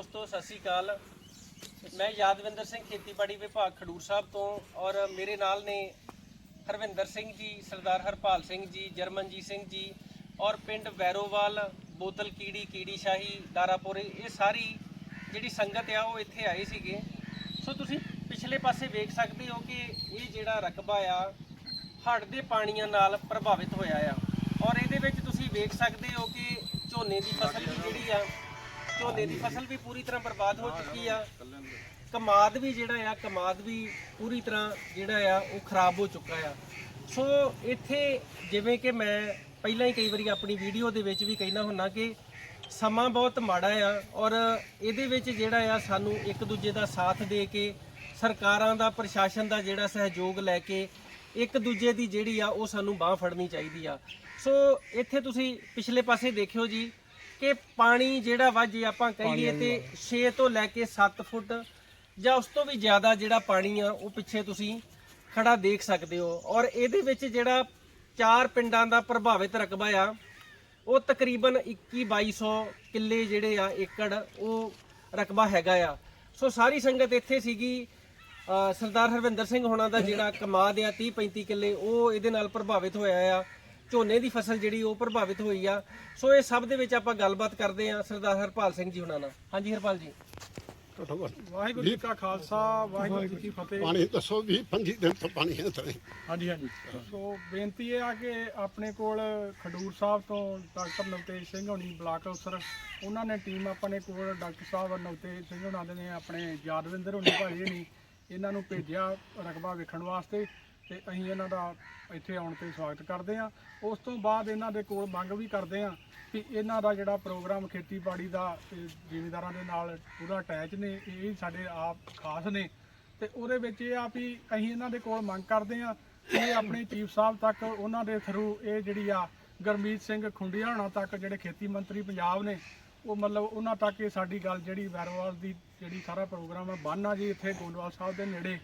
ਦੋਸਤੋ, ਸਤਿ ਸ਼੍ਰੀ ਅਕਾਲ। ਮੈਂ ਯਾਦਵਿੰਦਰ ਸਿੰਘ, ਖੇਤੀਬਾੜੀ ਵਿਭਾਗ ਖਡੂਰ ਸਾਹਿਬ ਤੋਂ ਔਰ ਮੇਰੇ ਨਾਲ ਨੇ ਹਰਵਿੰਦਰ ਸਿੰਘ ਜੀ, ਸਰਦਾਰ ਹਰਪਾਲ ਸਿੰਘ ਜੀ, ਜਰਮਨਜੀਤ ਸਿੰਘ ਜੀ ਔਰ ਪਿੰਡ ਵੈਰੋਵਾਲ, ਬੋਤਲ ਕੀੜੀ ਕੀੜੀ ਸ਼ਾਹੀ ਦਾਰਾਪੁਰੇ, ਇਹ ਸਾਰੀ ਜਿਹੜੀ ਸੰਗਤ ਆ, ਉਹ ਇੱਥੇ ਆਏ ਸੀਗੇ। ਸੋ ਤੁਸੀਂ ਪਿਛਲੇ ਪਾਸੇ ਵੇਖ ਸਕਦੇ ਹੋ ਕਿ ਇਹ ਜਿਹੜਾ ਰਕਬਾ ਆ, ਹੜ੍ਹ ਦੇ ਪਾਣੀਆਂ ਨਾਲ ਪ੍ਰਭਾਵਿਤ ਹੋਇਆ ਆ। ਔਰ ਇਹਦੇ ਵਿੱਚ ਤੁਸੀਂ ਵੇਖ ਸਕਦੇ ਹੋ ਕਿ ਝੋਨੇ ਦੀ ਫਸਲ ਵੀ ਜਿਹੜੀ ਆ ਝੋਨੇ ਦੀ ਫਸਲ ਵੀ ਪੂਰੀ ਤਰ੍ਹਾਂ ਬਰਬਾਦ ਹੋ ਚੁੱਕੀ ਆ। ਕਮਾਦ ਵੀ ਜਿਹੜਾ ਆ, ਕਮਾਦ ਵੀ ਪੂਰੀ ਤਰ੍ਹਾਂ ਜਿਹੜਾ ਆ, ਉਹ ਖਰਾਬ ਹੋ ਚੁੱਕਾ ਆ। ਸੋ ਇੱਥੇ ਜਿਵੇਂ ਕਿ ਮੈਂ ਪਹਿਲਾਂ ਹੀ ਕਈ ਵਾਰੀ ਆਪਣੀ ਵੀਡੀਓ ਦੇ ਵਿੱਚ ਵੀ ਕਹਿਣਾ ਹੁੰਨਾ ਕਿ ਸਮਾਂ ਬਹੁਤ ਮਾੜਾ ਆ ਔਰ ਇਹਦੇ ਵਿੱਚ ਜਿਹੜਾ ਆ ਸਾਨੂੰ ਇੱਕ ਦੂਜੇ ਦਾ ਸਾਥ ਦੇ ਕੇ, ਸਰਕਾਰਾਂ ਦਾ, ਪ੍ਰਸ਼ਾਸਨ ਦਾ ਜਿਹੜਾ ਸਹਿਯੋਗ ਲੈ ਕੇ ਇੱਕ ਦੂਜੇ ਦੀ ਜਿਹੜੀ ਆ, ਉਹ ਸਾਨੂੰ ਬਾਹ ਫੜਨੀ ਚਾਹੀਦੀ ਆ। ਸੋ ਇੱਥੇ ਤੁਸੀਂ ਪਿਛਲੇ ਪਾਸੇ ਦੇਖਿਓ ਜੀ ਕਿ ਪਾਣੀ ਜਿਹੜਾ ਵਾ ਜੇ ਆਪਾਂ ਕਹੀਏ ਤੇ 6 ਤੋਂ ਲੈ ਕੇ 7 ਫੁੱਟ ਜਾਂ ਉਸ ਤੋਂ ਵੀ ਜ਼ਿਆਦਾ ਜਿਹੜਾ ਪਾਣੀ ਆ ਉਹ ਪਿੱਛੇ ਤੁਸੀਂ ਖੜਾ ਦੇਖ ਸਕਦੇ ਹੋ। ਔਰ ਇਹਦੇ ਵਿੱਚ ਜਿਹੜਾ ਚਾਰ ਪਿੰਡਾਂ ਦਾ ਪ੍ਰਭਾਵਿਤ ਰਕਬਾ ਆ ਉਹ ਤਕਰੀਬਨ 21 2200 ਕਿੱਲੇ ਜਿਹੜੇ ਆ ਏਕੜ ਉਹ ਰਕਬਾ ਹੈਗਾ ਆ। ਸੋ ਸਾਰੀ ਸੰਗਤ ਇੱਥੇ ਸੀਗੀ। ਸਰਦਾਰ ਹਰਵਿੰਦਰ ਸਿੰਘ ਹੋਣਾ ਦਾ ਜਿਹੜਾ ਕਮਾਦ ਆ 30 35 ਕਿੱਲੇ ਉਹ ਇਹਦੇ ਨਾਲ ਪ੍ਰਭਾਵਿਤ ਹੋਇਆ ਆ। ਝੋਨੇ ਦੀ ਫਸਲ ਜਿਹੜੀ ਉਹ ਪ੍ਰਭਾਵਿਤ ਹੋਈ ਆ। ਸੋ ਇਹ ਸਭ ਦੇ ਵਿੱਚ ਆਪਾਂ ਗੱਲਬਾਤ ਕਰਦੇ ਆ ਸਰਦਾਰ ਹਰਪਾਲ ਸਿੰਘ ਜੀ ਹੁਣਾਂ ਨਾਲ। ਹਾਂਜੀ ਹਰਪਾਲ ਜੀ। ਵਾਹਿਗੁਰੂ ਜੀ ਕਾ ਖਾਲਸਾ ਵਾਹਿਗੁਰੂ ਜੀ ਕੀ ਫਤਿਹ। ਪਾਣੀ ਦੱਸੋ ਵੀ 25 ਦਿਨ ਤੋਂ ਪਾਣੀ ਹੈ ਤਰੇ ਹਾਂਜੀ ਹਾਂਜੀ। ਸੋ ਬੇਨਤੀ ਇਹ ਆ ਕਿ ਆਪਣੇ ਕੋਲ ਖਡੂਰ ਸਾਹਿਬ ਤੋਂ ਡਾਕਟਰ ਨਵਤੇਜ ਸਿੰਘ ਹੋਣੀ ਬਲਾਕ ਅਫਸਰ ਉਹਨਾਂ ਨੇ ਟੀਮ ਆਪਣੇ ਕੋਲ ਡਾਕਟਰ ਸਾਹਿਬ ਨਵਤੇਜ ਸਿੰਘ ਹੋਣਾ ਦੇ ਨੇ ਆਪਣੇ ਯਾਦਵਿੰਦਰ ਹੋਣੀ ਭਾਜੀ ਨਹੀਂ ਇਹਨਾਂ ਨੂੰ ਭੇਜਿਆ ਰਕਬਾ ਵੇਖਣ ਵਾਸਤੇ। ਤੇ ਅਸੀਂ ਇਹਨਾਂ ਦਾ ਇੱਥੇ ਆਉਣ ਤੇ ਸਵਾਗਤ ਕਰਦੇ ਹਾਂ। ਉਸ ਤੋਂ ਬਾਅਦ ਇਹਨਾਂ ਦੇ ਕੋਲ ਮੰਗ ਵੀ ਕਰਦੇ ਹਾਂ ਕਿ ਇਹਨਾਂ ਦਾ ਜਿਹੜਾ ਪ੍ਰੋਗਰਾਮ ਖੇਤੀਬਾੜੀ ਦਾ, ਤੇ ਜ਼ਿਮੀਂਦਾਰਾਂ ਦੇ ਨਾਲ ਪੂਰਾ ਅਟੈਚ ਨੇ, ਇਹ ਸਾਡੇ ਆਪ ਖਾਸ ਨੇ। ਤੇ ਉਹਦੇ ਵਿੱਚ ਇਹ ਆ ਵੀ ਅਸੀਂ ਇਹਨਾਂ ਦੇ ਕੋਲ ਮੰਗ ਕਰਦੇ ਹਾਂ ਕਿ ਇਹ ਆਪਣੇ ਚੀਫ ਸਾਹਿਬ ਤੱਕ, ਉਹਨਾਂ ਦੇ ਥਰੂ ਇਹ ਜਿਹੜੀ ਆ ਗਰਮੀਤ ਸਿੰਘ ਖੁੰਡੀਆਂ ਹੋਣਾ ਤੱਕ ਜਿਹੜੇ ਖੇਤੀ ਮੰਤਰੀ ਪੰਜਾਬ ਨੇ, ਉਹ ਮਤਲਬ ਉਹਨਾਂ ਤੱਕ ਇਹ ਸਾਡੀ ਗੱਲ ਜਿਹੜੀ ਵੈਰਵਾਲ ਦੀ ਜਿਹੜੀ ਸਾਰਾ ਪ੍ਰੋਗਰਾਮ ਆ, ਬੰਨ ਜੀ ਇੱਥੇ ਗੋਂਦਵਾਲ ਸਾਹਿਬ ਦੇ ਨੇੜੇ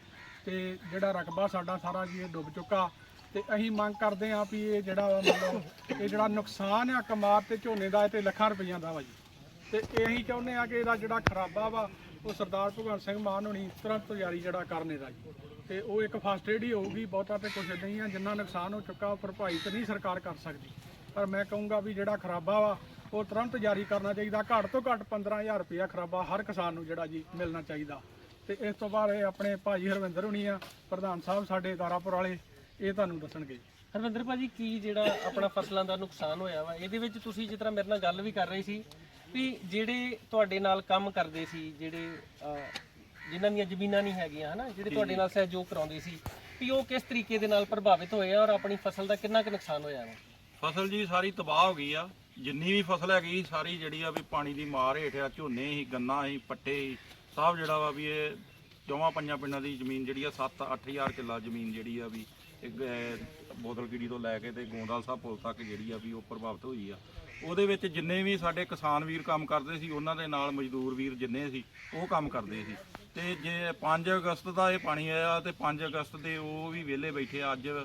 ਤੇ ਜਿਹੜਾ ਰਕਬਾ ਸਾਡਾ ਸਾਰਾ ਜੀ ਇਹ ਡੁੱਬ ਚੁੱਕਾ। ਤੇ ਅਸੀਂ ਮੰਗ ਕਰਦੇ ਆ ਵੀ ਇਹ ਜਿਹੜਾ ਵਾ ਮਤਲਬ ਇਹ ਜਿਹੜਾ ਨੁਕਸਾਨ ਆ ਕਮਾਦ ਤੇ ਝੋਨੇ ਦਾ, ਇਹ ਤੇ ਲੱਖਾਂ ਰੁਪਈਆਂ ਦਾ ਵਾ ਜੀ। ਤੇ ਅਸੀਂ ਚਾਹੁੰਦੇ ਆ ਕਿ ਇਹਦਾ ਜਿਹੜਾ ਖਰਾਬਾ ਵਾ, ਉਹ ਸਰਦਾਰ ਭਗਵੰਤ ਸਿੰਘ ਮਾਨ ਹੋਣੀ ਤੁਰੰਤ ਜਾਰੀ ਜਿਹੜਾ ਕਰਨੇ ਦਾ ਜੀ। ਤੇ ਉਹ ਇੱਕ ਫਸਟ ਏਡ ਹੀ ਹੋਊਗੀ, ਬਹੁਤਾ ਤੇ ਕੁਝ ਨਹੀਂ ਆ, ਜਿੰਨਾ ਨੁਕਸਾਨ ਹੋ ਚੁੱਕਾ, ਉਹ ਭਰਪਾਈ ਤੇ ਨਹੀਂ ਸਰਕਾਰ ਕਰ ਸਕਦੀ। ਪਰ ਮੈਂ ਕਹੂੰਗਾ ਵੀ ਜਿਹੜਾ ਖਰਾਬਾ ਵਾ, ਉਹ ਤੁਰੰਤ ਜਾਰੀ ਕਰਨਾ ਚਾਹੀਦਾ। ਘੱਟ ਤੋਂ ਘੱਟ 15000 ਰੁਪਇਆ ਖਰਾਬਾ ਹਰ ਕਿਸਾਨ ਨੂੰ ਜਿਹੜਾ ਜੀ ਮਿਲਣਾ ਚਾਹੀਦਾ। ਤੇ ਇਸ ਤੋਂ ਬਾਅਦ ਇਹ ਆਪਣੇ ਭਾਜੀ ਹਰਵਿੰਦਰ ਹੋਣੀ ਆ ਪ੍ਰਧਾਨ ਸਾਹਿਬ ਸਾਡੇ ਦਾਰਾਪੁਰ ਵਾਲੇ ਇਹ ਤੁਹਾਨੂੰ ਦੱਸਣਗੇ ਹਰਵਿੰਦਰ ਭਾਜੀ ਕੀ ਜਿਹੜਾ ਆਪਣਾ ਫਸਲਾਂ ਦਾ ਨੁਕਸਾਨ ਹੋਇਆ ਵਾ ਇਹਦੇ ਵਿੱਚ ਤੁਸੀਂ ਜਿਸ ਤਰ੍ਹਾਂ ਮੇਰੇ ਨਾਲ ਗੱਲ ਵੀ ਕਰ ਰਹੇ ਸੀ ਵੀ ਜਿਹੜੇ ਤੁਹਾਡੇ ਨਾਲ ਕੰਮ ਕਰਦੇ ਸੀ ਜਿਹੜੇ ਜਿਨ੍ਹਾਂ ਦੀਆਂ ਜ਼ਮੀਨਾਂ ਨਹੀਂ ਹੈਗੀਆਂ ਹਨਾ ਜਿਹੜੇ ਤੁਹਾਡੇ ਨਾਲ ਸਹਿਯੋਗ ਕਰਾਉਂਦੇ ਸੀ ਵੀ ਉਹ ਕਿਸ ਤਰੀਕੇ ਦੇ ਨਾਲ ਪ੍ਰਭਾਵਿਤ ਹੋਏ ਆ ਔਰ ਆਪਣੀ ਫਸਲ ਦਾ ਕਿੰਨਾ ਕੁ ਨੁਕਸਾਨ ਹੋਇਆ ਵਾ? ਫਸਲ ਜੀ ਸਾਰੀ ਤਬਾਹ ਹੋ ਗਈ ਆ ਜਿੰਨੀ ਵੀ ਫਸਲ ਹੈਗੀ ਸਾਰੀ ਜਿਹੜੀ ਆ ਵੀ ਪਾਣੀ ਦੀ ਮਾਰ ਹੇਠ ਆ ਝੋਨੇ ਹੀ ਗੰਨਾ ਹੀ ਪੱਟੇ ਹੀ ਸਾਹਿਬ ਜਿਹੜਾ ਵਾ ਵੀ ਇਹ ਚੌਵਾਂ ਪੰਜਾਂ ਪਿੰਡਾਂ ਦੀ ਜ਼ਮੀਨ ਜਿਹੜੀ ਆ 7-8000 ਕਿੱਲਾ ਜ਼ਮੀਨ ਜਿਹੜੀ ਆ ਵੀ ਇੱਕ ਬੋਦਲਗਿਰੀ ਤੋਂ ਲੈ ਕੇ ਤੇ ਗੋਂਦਵਾਲ ਸਾਹਿਬ ਪੁਲ ਤੱਕ ਜਿਹੜੀ ਆ ਵੀ ਉਹ ਪ੍ਰਭਾਵਿਤ ਹੋਈ ਆ। ਉਹਦੇ ਵਿੱਚ ਜਿੰਨੇ ਵੀ ਸਾਡੇ ਕਿਸਾਨ ਵੀਰ ਕੰਮ ਕਰਦੇ ਸੀ ਉਹਨਾਂ ਦੇ ਨਾਲ ਮਜ਼ਦੂਰ ਵੀਰ ਜਿੰਨੇ ਸੀ ਉਹ ਕੰਮ ਕਰਦੇ ਸੀ। ਤੇ ਜੇ 5 ਅਗਸਤ ਦਾ ਇਹ ਪਾਣੀ ਆਇਆ ਤੇ 5 ਅਗਸਤ ਦੇ ਉਹ ਵੀ ਵਿਹਲੇ ਬੈਠੇ ਆ ਅੱਜ ਅਹ,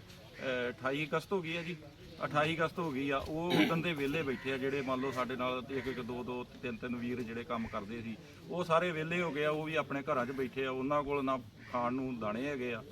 28 ਅਗਸਤ ਹੋ ਗਈ ਆ ਜੀ। 28 ਅਗਸਤ ਹੋ ਗਈ ਆ, ਉਹ ਉਦੋਂ ਦੇ ਵਿਹਲੇ ਬੈਠੇ ਆ ਜਿਹੜੇ ਮੰਨ ਲਓ ਸਾਡੇ ਨਾਲ ਇੱਕ ਇੱਕ, ਦੋ ਦੋ, ਤਿੰਨ ਤਿੰਨ ਵੀਰ ਜਿਹੜੇ ਕੰਮ ਕਰਦੇ ਸੀ, ਉਹ ਸਾਰੇ ਵਿਹਲੇ ਹੋ ਗਏ ਆ, ਉਹ ਵੀ ਆਪਣੇ ਘਰਾਂ 'ਚ ਬੈਠੇ ਆ, ਉਹਨਾਂ ਕੋਲ ਨਾ ਖਾਣ ਨੂੰ ਦਾਣੇ ਹੈਗੇ ਆ,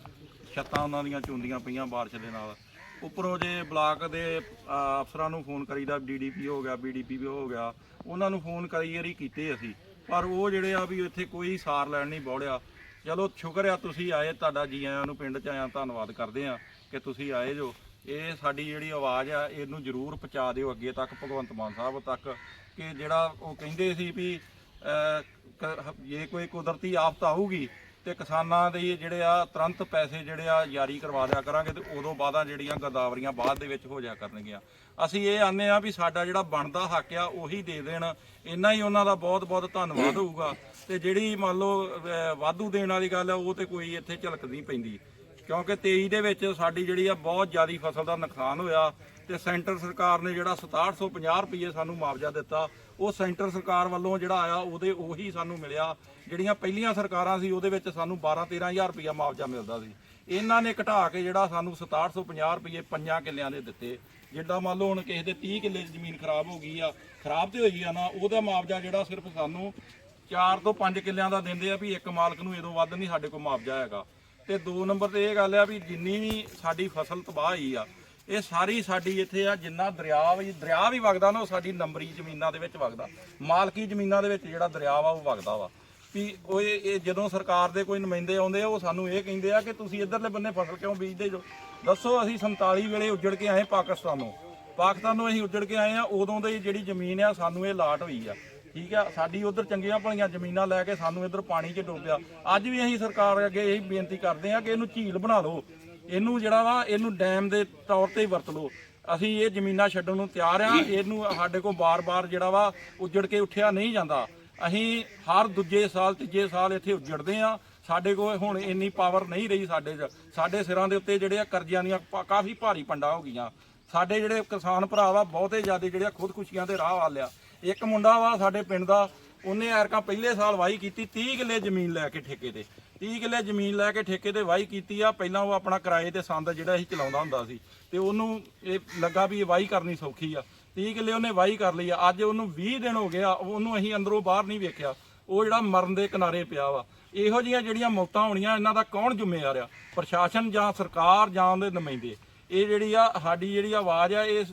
ਛੱਤਾਂ ਉਹਨਾਂ ਦੀਆਂ ਚੁੰਦੀਆਂ ਪਈਆਂ ਬਾਰਿਸ਼ ਦੇ ਨਾਲ। ਉੱਪਰੋਂ ਜੇ ਬਲਾਕ ਦੇ ਅਫਸਰਾਂ ਨੂੰ ਫੋਨ ਕਰੀਦਾ ਡੀਡੀਪੀ ਹੋ ਗਿਆ ਬੀਡੀਪੀ ਵੀ ਹੋ ਗਿਆ, ਉਹਨਾਂ ਨੂੰ ਫੋਨ ਕਈ ਵਾਰੀ ਕੀਤੇ ਅਸੀਂ, ਪਰ ਉਹ ਜਿਹੜੇ ਆ ਵੀ ਇੱਥੇ ਕੋਈ ਸਾਰ ਲੈਣ ਨਹੀਂ ਬੋੜਿਆ। ਚਲੋ, ਸ਼ੁਕਰ ਆ ਤੁਸੀਂ ਆਏ, ਤੁਹਾਡਾ ਜੀ ਆਇਆਂ ਨੂੰ ਪਿੰਡ ਚ ਆਇਆਂ, ਧੰਨਵਾਦ ਕਰਦੇ ਆ ਕਿ ਤੁਸੀਂ ਆਏ ਜੋ। ਇਹ ਸਾਡੀ ਜਿਹੜੀ ਆਵਾਜ਼ ਆ, ਇਹਨੂੰ ਜ਼ਰੂਰ ਪਹੁੰਚਾ ਦਿਓ ਅੱਗੇ ਤੱਕ, ਭਗਵੰਤ ਮਾਨ ਸਾਹਿਬ ਤੱਕ, ਕਿ ਜਿਹੜਾ ਉਹ ਕਹਿੰਦੇ ਸੀ ਵੀ ਕ- ਜੇ ਕੋਈ ਕੁਦਰਤੀ ਆਫਤ ਆਊਗੀ ਤੇ ਕਿਸਾਨਾਂ ਦੇ ਜਿਹੜੇ ਆ ਤੁਰੰਤ ਪੈਸੇ ਜਿਹੜੇ ਆ ਜਾਰੀ ਕਰਵਾ ਦਿਆ ਕਰਾਂਗੇ ਤੇ ਉਦੋਂ ਬਾਅਦਾਂ ਜਿਹੜੀਆਂ ਗਦਾਵਰੀਆਂ ਬਾਅਦ ਦੇ ਵਿੱਚ ਹੋ ਜਾ ਕਰਨਗੀਆਂ। ਅਸੀਂ ਇਹ ਆਨੇ ਆ ਵੀ ਸਾਡਾ ਜਿਹੜਾ ਬਣਦਾ ਹੱਕ ਆ, ਉਹੀ ਦੇ ਦੇਣ। ਇੰਨਾ ਹੀ ਉਹਨਾਂ ਦਾ ਬਹੁਤ ਬਹੁਤ ਧੰਨਵਾਦ ਹੋਊਗਾ। ਤੇ ਜਿਹੜੀ ਮੰਨ ਲਓ ਵਾਧੂ ਦੇਣ ਵਾਲੀ ਗੱਲ ਆ, ਉਹ ਤੇ ਕੋਈ ਇੱਥੇ ਝਲਕ ਨਹੀਂ ਪੈਂਦੀ। ਕਿਉਂਕਿ 23 ਦੇ ਵਿੱਚ ਸਾਡੀ ਜਿਹੜੀ ਆ ਬਹੁਤ ਜ਼ਿਆਦੀ ਫਸਲ ਦਾ ਨੁਕਸਾਨ ਹੋਇਆ ਤੇ ਸੈਂਟਰ ਸਰਕਾਰ ਨੇ ਜਿਹੜਾ 6750 ਰੁਪਏ ਸਾਨੂੰ ਮੁਆਵਜ਼ਾ ਦਿੱਤਾ, ਉਹ ਸੈਂਟਰ ਸਰਕਾਰ ਵੱਲੋਂ ਜਿਹੜਾ ਆਇਆ ਉਹਦੇ ਉਹੀ ਸਾਨੂੰ ਮਿਲਿਆ। ਜਿਹੜੀਆਂ ਪਹਿਲੀਆਂ ਸਰਕਾਰਾਂ ਸੀ, ਉਹਦੇ ਵਿੱਚ ਸਾਨੂੰ 12 13000 ਰੁਪਏ ਮੁਆਵਜ਼ਾ ਮਿਲਦਾ ਸੀ। ਇਹਨਾਂ ਨੇ ਘਟਾ ਕੇ ਜਿਹੜਾ ਸਾਨੂੰ 6750 ਰੁਪਏ ਪੰਜਾਂ ਕਿੱਲਿਆਂ ਦੇ ਦਿੱਤੇ। ਜਿੱਦਾਂ ਮੰਨ ਲਓ ਹੁਣ ਕਿਸੇ ਦੇ 30 ਕਿੱਲੇ ਦੀ ਜ਼ਮੀਨ ਖਰਾਬ ਹੋ ਗਈ ਆ, ਖਰਾਬ ਤੇ ਹੋਈ ਆ ਨਾ, ਉਹਦਾ ਮੁਆਵਜ਼ਾ ਜਿਹੜਾ ਸਿਰਫ ਸਾਨੂੰ 4 ਤੋਂ 5 ਕਿੱਲਿਆਂ ਦਾ ਦਿੰਦੇ ਆ ਵੀ ਇੱਕ ਮਾਲਕ ਨੂੰ ਇਦੋਂ ਵੱਧ ਨਹੀਂ ਸਾਡੇ ਕੋਲ ਮੁਆਵਜ਼ਾ ਹੈਗਾ। ਤੇ ਦੋ ਨੰਬਰ ਤੇ ਇਹ ਗੱਲ ਆ ਵੀ ਜਿੰਨੀ ਵੀ ਸਾਡੀ ਫਸਲ ਤਬਾਹ ਹੋਈ ਆ, ਇਹ ਸਾਰੀ ਸਾਡੀ ਇੱਥੇ ਆ, ਜਿੰਨਾ ਦਰਿਆ ਵੀ ਦਰਿਆ ਵੀ ਵਗਦਾ ਨਾ, ਉਹ ਸਾਡੀ ਨੰਬਰੀ ਜ਼ਮੀਨਾਂ ਦੇ ਵਿੱਚ ਵਗਦਾ। ਮਾਲਕੀ ਜ਼ਮੀਨਾਂ ਦੇ ਵਿੱਚ ਜਿਹੜਾ ਦਰਿਆ ਵਾ, ਉਹ ਵਗਦਾ ਵਾ। ਵੀ ਉਹ ਇਹ ਜਦੋਂ ਸਰਕਾਰ ਦੇ ਕੋਈ ਨੁਮਾਇੰਦੇ ਆਉਂਦੇ ਆ, ਉਹ ਸਾਨੂੰ ਇਹ ਕਹਿੰਦੇ ਆ ਕਿ ਤੁਸੀਂ ਇਧਰਲੇ ਬੰਨੇ ਫਸਲ ਕਿਉਂ ਬੀਜਦੇ ਜੋ? ਦੱਸੋ ਅਸੀਂ 47 ਵੇਲੇ ਉੱਜੜ ਕੇ ਆਏ ਪਾਕਿਸਤਾਨੋਂ। ਪਾਕਿਸਤਾਨ ਨੂੰ ਅਸੀਂ ਉੱਜੜ ਕੇ ਆਏ ਆ, ਉਦੋਂ ਦੀ ਜਿਹੜੀ ਜ਼ਮੀਨ ਆ, ਸਾਨੂੰ ਇਹ ਲਾਟ ਹੋਈ ਆ। ਠੀਕ ਆ, ਸਾਡੀ ਉਧਰ ਚੰਗੀਆਂ ਭਲੀਆਂ ਜ਼ਮੀਨਾਂ ਲੈ ਕੇ ਸਾਨੂੰ ਇਧਰ ਪਾਣੀ 'ਚ ਡੋਬਿਆ। ਅੱਜ ਵੀ ਅਸੀਂ ਸਰਕਾਰ ਅੱਗੇ ਇਹੀ ਬੇਨਤੀ ਕਰਦੇ ਆ ਕਿ ਇਹਨੂੰ ਝੀਲ ਬਣਾ ਲਓ ਇਹਨੂੰ ਜਿਹੜਾ ਵਾ, ਇਹਨੂੰ ਡੈਮ ਦੇ ਤੌਰ ਤੇ ਵਰਤ ਲਓ। ਅਸੀਂ ਇਹ ਜ਼ਮੀਨਾਂ ਛੱਡਣ ਨੂੰ ਤਿਆਰ ਆ ਇਹਨੂੰ ਸਾਡੇ ਕੋਲ ਬਾਰ-ਬਾਰ ਜਿਹੜਾ ਵਾ ਉੱਜੜ ਕੇ ਉੱਠਿਆ ਨਹੀਂ ਜਾਂਦਾ। ਅਸੀਂ ਹਰ ਦੂਜੇ ਸਾਲ, ਤੀਜੇ ਸਾਲ ਇੱਥੇ ਉੱਜੜਦੇ ਆ ਸਾਡੇ ਕੋਲ ਹੁਣ ਇੰਨੀ ਪਾਵਰ ਨਹੀਂ ਰਹੀ ਸਾਡੇ 'ਚ। ਸਾਡੇ ਸਿਰਾਂ ਦੇ ਉੱਤੇ ਜਿਹੜੇ ਆ ਕਰਜ਼ਿਆਂ ਦੀਆਂ ਕਾਫੀ ਭਾਰੀ ਪੰਡਾ ਹੋ ਗਈਆਂ। ਸਾਡੇ ਜਿਹੜੇ ਕਿਸਾਨ ਭਰਾ ਵਾ, ਬਹੁਤੇ ਜ਼ਿਆਦਾ ਜਿਹੜੇ ਆ ਖੁਦਕੁਸ਼ੀਆਂ ਦੇ ਰਾਹ ਵਾਲਿਆ ਇੱਕ ਮੁੰਡਾ ਵਾ ਸਾਡੇ ਪਿੰਡ ਦਾ, ਉਹਨੇ ਐਰਕਾਂ ਪਹਿਲੇ ਸਾਲ ਵਾਹੀ ਕੀਤੀ 30 ਕਿੱਲੇ ਜ਼ਮੀਨ ਲੈ ਕੇ ਠੇਕੇ ਤੇ। 30 ਕਿੱਲੇ ਜ਼ਮੀਨ ਲੈ ਕੇ ਠੇਕੇ ਤੇ ਵਾਹੀ ਕੀਤੀ ਆ, ਪਹਿਲਾਂ ਉਹ ਆਪਣਾ ਕਿਰਾਏ ਤੇ ਸੰਦ ਜਿਹੜਾ ਅਸੀਂ ਚਲਾਉਂਦਾ ਹੁੰਦਾ ਸੀ। ਤੇ ਉਹਨੂੰ ਇਹ ਲੱਗਾ ਵੀ ਇਹ ਵਾਹੀ ਕਰਨੀ ਸੌਖੀ ਆ। 30 ਕਿੱਲੇ ਉਹਨੇ ਵਾਹੀ ਕਰ ਲਈ ਆ। ਅੱਜ ਉਹਨੂੰ 20 ਦਿਨ ਹੋ ਗਿਆ ਉਹਨੂੰ ਅਸੀਂ ਅੰਦਰੋਂ ਬਾਹਰ ਨਹੀਂ ਵੇਖਿਆ। ਉਹ ਜਿਹੜਾ ਮਰਨ ਦੇ ਕਿਨਾਰੇ ਪਿਆ ਵਾ। ਇਹੋ ਜਿਹੀਆਂ ਜਿਹੜੀਆਂ ਮੌਤਾਂ ਹੋਣੀਆਂ, ਇਹਨਾਂ ਦਾ ਕੌਣ ਜ਼ਿੰਮੇਵਾਰ ਆ? ਪ੍ਰਸ਼ਾਸਨ ਜਾਂ ਸਰਕਾਰ ਜਾਂ ਉਹਦੇ ਨੁਮਾਇੰਦੇ। ਇਹ ਜਿਹੜੀ ਆ, ਸਾਡੀ ਜਿਹੜੀ ਆਵਾਜ਼ ਆ, ਇਹ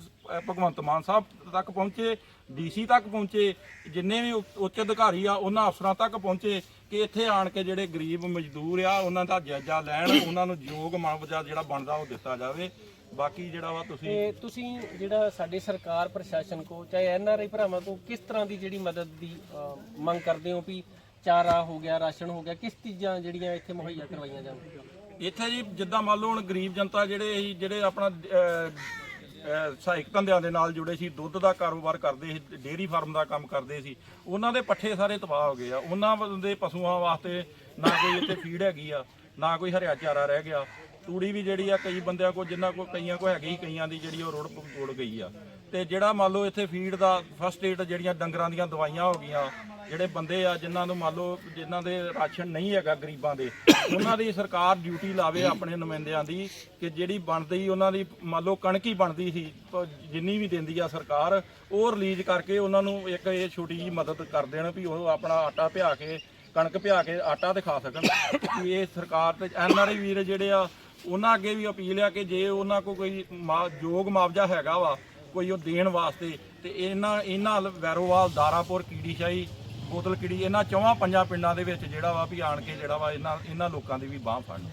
ਭਗਵੰਤ ਮਾਨ ਸਾਹਿਬ ਤੱਕ ਪਹੁੰਚੇ। ਡੀਸੀ ਤੱਕ ਪਹੁੰਚੇ ਜਿੰਨੇ ਵੀ ਉੱਚ ਅਧਿਕਾਰੀ ਆ ਉਹਨਾਂ ਅਫਸਰਾਂ ਤੱਕ ਪਹੁੰਚੇ ਕਿ ਇੱਥੇ ਆਣ ਕੇ ਜਿਹੜੇ ਗਰੀਬ ਮਜ਼ਦੂਰ ਆ ਉਹਨਾਂ ਦਾ ਜਾਇਜ਼ਾ ਲੈਣ ਉਹਨਾਂ ਨੂੰ ਯੋਗ ਮੁਆਵਜ਼ਾ ਜਿਹੜਾ ਬਣਦਾ ਉਹ ਦਿੱਤਾ ਜਾਵੇ। ਬਾਕੀ ਜਿਹੜਾ ਵਾ ਤੁਸੀਂ ਤੇ ਤੁਸੀਂ ਜਿਹੜਾ ਸਾਡੇ ਸਰਕਾਰ ਪ੍ਰਸ਼ਾਸਨ ਕੋ ਚਾਹੇ ਐਨਆਰਆਈ ਭਰਾਵਾਂ ਕੋ ਕਿਸ ਤਰ੍ਹਾਂ ਦੀ ਜਿਹੜੀ ਮਦਦ ਦੀ ਅਹ, ਮੰਗ ਕਰਦੇ ਹੋ ਵੀ ਚਾਰਾ ਹੋ ਗਿਆ ਰਾਸ਼ਨ ਹੋ ਗਿਆ ਕਿਸ ਚੀਜ਼ਾਂ ਜਿਹੜੀਆਂ ਇੱਥੇ ਮੁਹੱਈਆ ਕਰਵਾਈਆਂ ਜਾਣ? ਇੱਥੇ ਜੀ ਜਿੱਦਾਂ ਮੰਨ ਲਓ ਹੁਣ ਗਰੀਬ ਜਨਤਾ ਜਿਹੜੇ ਸੀ ਜਿਹੜੇ ਆਪਣਾ ਅਹ, ਸਹਾਇਕ ਧੰਦਿਆਂ ਦੇ ਨਾਲ ਜੁੜੇ ਸੀ, ਦੁੱਧ ਦਾ ਕਾਰੋਬਾਰ ਕਰਦੇ ਸੀ, ਡੇਅਰੀ ਫਾਰਮ ਦਾ ਕੰਮ ਕਰਦੇ ਸੀ। ਉਹਨਾਂ ਦੇ ਪੱਠੇ ਸਾਰੇ ਤਬਾਹ ਹੋ ਗਏ ਆ। ਉਹਨਾਂ ਦੇ ਪਸ਼ੂਆਂ ਵਾਸਤੇ ਨਾ ਕੋਈ ਇੱਥੇ ਫੀਡ ਹੈਗੀ ਆ, ਨਾ ਕੋਈ ਹਰਿਆ ਚਾਰਾ ਰਹਿ ਗਿਆ। ਤੂੜੀ ਵੀ ਜਿਹੜੀ ਆ, ਕਈ ਬੰਦਿਆਂ ਕੋਲ ਜਿੰਨਾ ਕੋਲ ਕਈਆਂ ਕੋਲ ਹੈਗੀ, ਕਈਆਂ ਦੀ ਜਿਹੜੀ ਉਹ ਰੋੜ ਪੋੜ ਗਈ ਆ। ਤੇ ਜਿਹੜਾ ਮੰਨ ਲਓ ਇੱਥੇ ਫੀਡ ਦਾ ਫਸਟ ਏਡ ਜਿਹੜੀਆਂ ਡੰਗਰਾਂ ਦੀਆਂ ਦਵਾਈਆਂ ਹੋ ਗਈਆਂ ਜਿਹੜੇ ਬੰਦੇ ਆ, ਜਿਨ੍ਹਾਂ ਨੂੰ ਮੰਨ ਲਓ, ਜਿਨ੍ਹਾਂ ਦੇ ਰਾਸ਼ਨ ਨਹੀਂ ਹੈਗਾ ਗਰੀਬਾਂ ਦੇ, ਉਹਨਾਂ ਦੀ ਸਰਕਾਰ ਡਿਊਟੀ ਲਾਵੇ ਆਪਣੇ ਨੁਮਾਇੰਦਿਆਂ ਦੀ ਕਿ ਜਿਹੜੀ ਬਣਦੀ, ਉਹਨਾਂ ਦੀ ਮੰਨ ਲਓ ਕਣਕ ਹੀ ਬਣਦੀ ਸੀ ਜਿੰਨੀ ਵੀ ਦਿੰਦੀ ਆ ਸਰਕਾਰ, ਉਹ ਰਿਲੀਜ਼ ਕਰਕੇ ਉਹਨਾਂ ਨੂੰ ਇੱਕ ਇਹ ਛੋਟੀ ਜੀ ਮਦਦ ਕਰ ਦੇਣ ਵੀ ਉਹ ਆਪਣਾ ਆਟਾ ਪਿਆ ਕੇ, ਕਣਕ ਪਿਆ ਕੇ ਆਟਾ ਤੇ ਖਾ ਸਕਣ। ਵੀ ਇਹ ਸਰਕਾਰ ਤੇ ਐਨਆਰਆਈ ਵੀਰ ਜਿਹੜੇ ਆ, ਉਹਨਾਂ ਅੱਗੇ ਵੀ ਅਪੀਲ ਆ ਕਿ ਜੇ ਉਹਨਾਂ ਕੋਲ ਕੋਈ ਮਾ- ਯੋਗ ਮੁਆਵਜ਼ਾ ਹੈਗਾ ਵਾ, ਕੋਈ ਉਹ ਦੇਣ ਵਾਸਤੇ, ਤੇ ਇਹਨਾਂ ਇਹਨਾਂ ਵੈਰੋਵਾਲ ਦਾਰਾਪੁਰ ਕੀੜੀਸ਼ਾਹੀ ਬੋਤਲ ਕੀੜੀ, ਇਹਨਾਂ ਚੌਵਾਂ ਪੰਜਾਂ ਪਿੰਡਾਂ ਦੇ ਵਿੱਚ ਜਿਹੜਾ ਵਾ ਵੀ ਆਣ ਕੇ ਜਿਹੜਾ ਵਾ ਇਹਨਾਂ ਇਹਨਾਂ ਲੋਕਾਂ ਦੀ ਵੀ ਬਾਹ ਫੜਨ।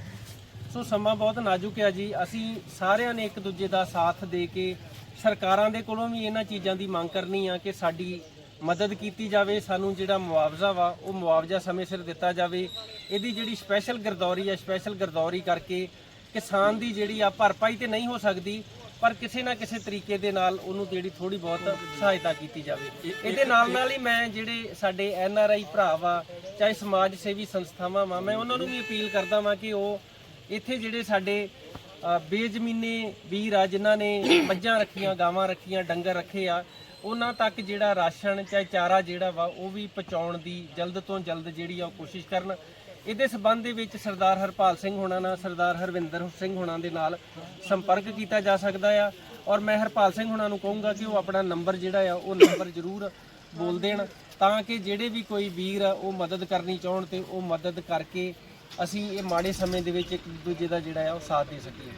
ਸੋ ਸਮਾਂ ਬਹੁਤ ਨਾਜ਼ੁਕ ਹੈ ਜੀ। ਅਸੀਂ ਸਾਰਿਆਂ ਨੇ ਇੱਕ ਦੂਜੇ ਦਾ ਸਾਥ ਦੇ ਕੇ ਸਰਕਾਰਾਂ ਦੇ ਕੋਲੋਂ ਵੀ ਇਹਨਾਂ ਚੀਜ਼ਾਂ ਦੀ ਮੰਗ ਕਰਨੀ ਆ ਕਿ ਸਾਡੀ ਮਦਦ ਕੀਤੀ ਜਾਵੇ। ਸਾਨੂੰ ਜਿਹੜਾ ਮੁਆਵਜ਼ਾ ਵਾ, ਉਹ ਮੁਆਵਜ਼ਾ ਸਮੇਂ ਸਿਰ ਦਿੱਤਾ ਜਾਵੇ। ਇਹਦੀ ਜਿਹੜੀ ਸਪੈਸ਼ਲ ਗਰਦੌਰੀ ਆ ਸਪੈਸ਼ਲ ਗਰਦੌਰੀ ਕਰਕੇ ਕਿਸਾਨ ਦੀ ਜਿਹੜੀ ਆ ਭਰਪਾਈ ਤੇ ਨਹੀਂ ਹੋ ਸਕਦੀ। ਪਰ ਕਿਸੇ ਨਾ ਕਿਸੇ ਤਰੀਕੇ ਦੇ ਨਾਲ ਉਹਨੂੰ ਜਿਹੜੀ ਥੋੜੀ ਬਹੁਤ ਸਹਾਇਤਾ ਕੀਤੀ ਜਾਵੇ। ਇਹਦੇ ਨਾਲ ਨਾਲ ਹੀ ਮੈਂ ਜਿਹੜੇ ਸਾਡੇ ਐਨ ਆਰ ਆਈ ਭਰਾ ਵਾ ਚਾਹੇ ਸਮਾਜ ਸੇਵੀ ਸੰਸਥਾਵਾਂ ਵਾ ਮੈਂ ਉਹਨਾਂ ਨੂੰ ਵੀ ਅਪੀਲ ਕਰਦਾ ਵਾਂ ਕਿ ਉਹ ਇੱਥੇ ਜਿਹੜੇ ਸਾਡੇ ਬੇਜ਼ਮੀਨੇ ਵੀਰ ਆ ਜਿਨ੍ਹਾਂ ਨੇ ਮੱਝਾਂ ਰੱਖੀਆਂ ਗਾਵਾਂ ਰੱਖੀਆਂ ਡੰਗਰ ਰੱਖੇ ਆ ਉਹਨਾਂ ਤੱਕ ਜਿਹੜਾ ਰਾਸ਼ਨ ਚਾਹੇ ਚਾਰਾ ਜਿਹੜਾ ਵਾ ਉਹ ਵੀ ਪਹੁੰਚਾਉਣ ਦੀ ਜਲਦ ਤੋਂ ਜਲਦ ਜਿਹੜੀ ਆ ਉਹ ਕੋਸ਼ਿਸ਼ ਕਰਨ। ਇਹਦੇ ਸਬੰਧ ਦੇ ਵਿੱਚ ਸਰਦਾਰ ਹਰਪਾਲ ਸਿੰਘ ਹੋਣਾ ਨਾਲ, ਸਰਦਾਰ ਹਰਵਿੰਦਰ ਸਿੰਘ ਹੋਣਾ ਦੇ ਨਾਲ ਸੰਪਰਕ ਕੀਤਾ ਜਾ ਸਕਦਾ ਆ। ਔਰ ਮੈਂ ਹਰਪਾਲ ਸਿੰਘ ਹੋਣਾ ਨੂੰ ਕਹੂੰਗਾ ਕਿ ਉਹ ਆਪਣਾ ਨੰਬਰ ਜਿਹੜਾ ਆ, ਉਹ ਨੰਬਰ ਜ਼ਰੂਰ ਬੋਲ ਦੇਣ ਤਾਂ ਕਿ ਜਿਹੜੇ ਵੀ ਕੋਈ ਵੀਰ ਆ, ਉਹ ਮਦਦ ਕਰਨੀ ਚਾਹਣ ਤੇ ਉਹ ਮਦਦ ਕਰਕੇ ਅਸੀਂ ਇਹ ਮਾੜੇ ਸਮੇਂ ਦੇ ਵਿੱਚ ਇੱਕ ਦੂਜੇ ਦਾ ਜਿਹੜਾ ਆ, ਉਹ ਸਾਥ ਦੇ ਸਕੀਏ।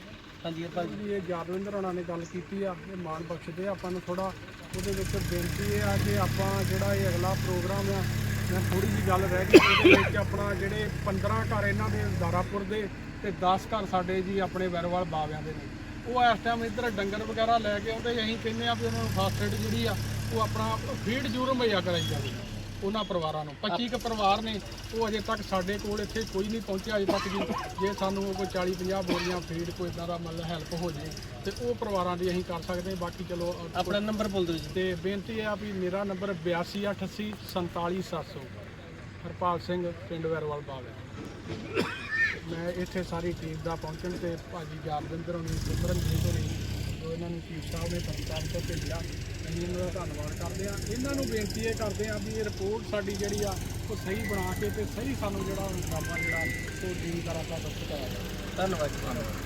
ਹਾਂਜੀ ਹਰਪਾਲ ਜੀ। ਇਹ ਯਾਦਵਿੰਦਰ ਹੋਣਾ ਨੇ ਗੱਲ ਕੀਤੀ ਆ, ਇਹ ਮਾਣ ਬਖਸ਼ਦੇ ਆ ਆਪਾਂ ਨੂੰ ਥੋੜਾ ਉਹਦੇ ਵਿੱਚ ਬੇਨਤੀ ਇਹ ਆ ਕਿ ਆਪਾਂ ਜਿਹੜਾ ਇਹ ਅਗਲਾ ਪ੍ਰੋਗਰਾਮ ਆ ਮੈਂ ਥੋੜੀ ਜੀ ਗੱਲ ਰਹਿ ਗਈ ਉਹਦੇ ਵਿੱਚ ਆਪਣਾ ਜਿਹੜੇ 15 ਘਰ ਇਹਨਾਂ ਦੇ ਦਾਰਾਪੁਰ ਦੇ ਤੇ 10 ਘਰ ਸਾਡੇ ਜੀ ਆਪਣੇ ਵੈਰਵਾਲ ਬਾਵਿਆਂ ਦੇ ਨੇ। ਉਹ ਇਸ ਟਾਈਮ ਇੱਧਰ ਡੰਗਰ ਵਗੈਰਾ ਲੈ ਕੇ ਆਉਂਦੇ, ਅਸੀਂ ਕਹਿੰਦੇ ਆ ਵੀ ਉਹਨਾਂ ਨੂੰ ਫਾਸਟ ਫੂਡ ਜਿਹੜੀ ਆ, ਉਹ ਆਪਣਾ ਫੀਡ ਜ਼ਰੂਰ ਮੁਹੱਈਆ ਕਰਾਈ ਜਾਵੇ। ਉਹਨਾਂ ਪਰਿਵਾਰਾਂ ਨੂੰ। 25 ਕੁ ਪਰਿਵਾਰ ਨੇ ਉਹ ਅਜੇ ਤੱਕ ਸਾਡੇ ਕੋਲ ਇੱਥੇ ਕੋਈ ਨਹੀਂ ਪਹੁੰਚਿਆ ਅਜੇ ਤੱਕ ਜੀ। ਜੇ ਸਾਨੂੰ ਕੋਈ 40 50 ਬੋਰੀਆਂ ਫੀਡ ਕੋਈ ਇਦਾਂ ਦਾ ਮਤਲਬ ਹੈਲਪ ਹੋ ਜੇ ਤੇ ਉਹ ਪਰਿਵਾਰਾਂ ਦੀ ਅਸੀਂ ਕਰ ਸਕਦੇ ਹਾਂ। ਬਾਕੀ ਚਲੋ ਆਪਣਾ ਨੰਬਰ ਬੋਲ ਦਿਓ ਜੀ। ਤੇ ਬੇਨਤੀ ਇਹ ਆ ਵੀ ਮੇਰਾ ਨੰਬਰ 8288 47700 ਹਰਪਾਲ ਸਿੰਘ ਪਿੰਡ ਵੈਰਵਾਲ ਬਾਗ। ਹੈ ਮੈਂ ਇੱਥੇ ਸਾਰੀ ਟੀਮ ਦਾ ਪਹੁੰਚਣ ਤੇ ਭਾਜੀ ਜਾਰਵਿੰਦਰ ਹੋਣੀ ਸਿਮਰਨਜੀਤ ਹੋਣੀ ਜੋ ਇਹਨਾਂ ਨੂੰ ਚੀਫ ਸਾਹਿਬ ਨੇ ਤਰਨਤਾਰਨ ਤੋਂ ਭੇਜਿਆ। ਅਸੀਂ ਇਹਨਾਂ ਦਾ ਧੰਨਵਾਦ ਕਰਦੇ ਆ ਇਹਨਾਂ ਨੂੰ ਬੇਨਤੀ ਇਹ ਕਰਦੇ ਆ ਵੀ ਇਹ ਰਿਪੋਰਟ ਸਾਡੀ ਜਿਹੜੀ ਆ, ਉਹ ਸਹੀ ਬਣਾ ਕੇ ਤੇ ਸਹੀ ਸਾਨੂੰ ਜਿਹੜਾ ਉਹ ਜਿਹੜਾ, ਉਹ ਟੀਮ ਦਾ ਰਾਤਾ ਦਸਤ ਕਰਾਇਆ ਧੰਨਵਾਦ ਜੀ।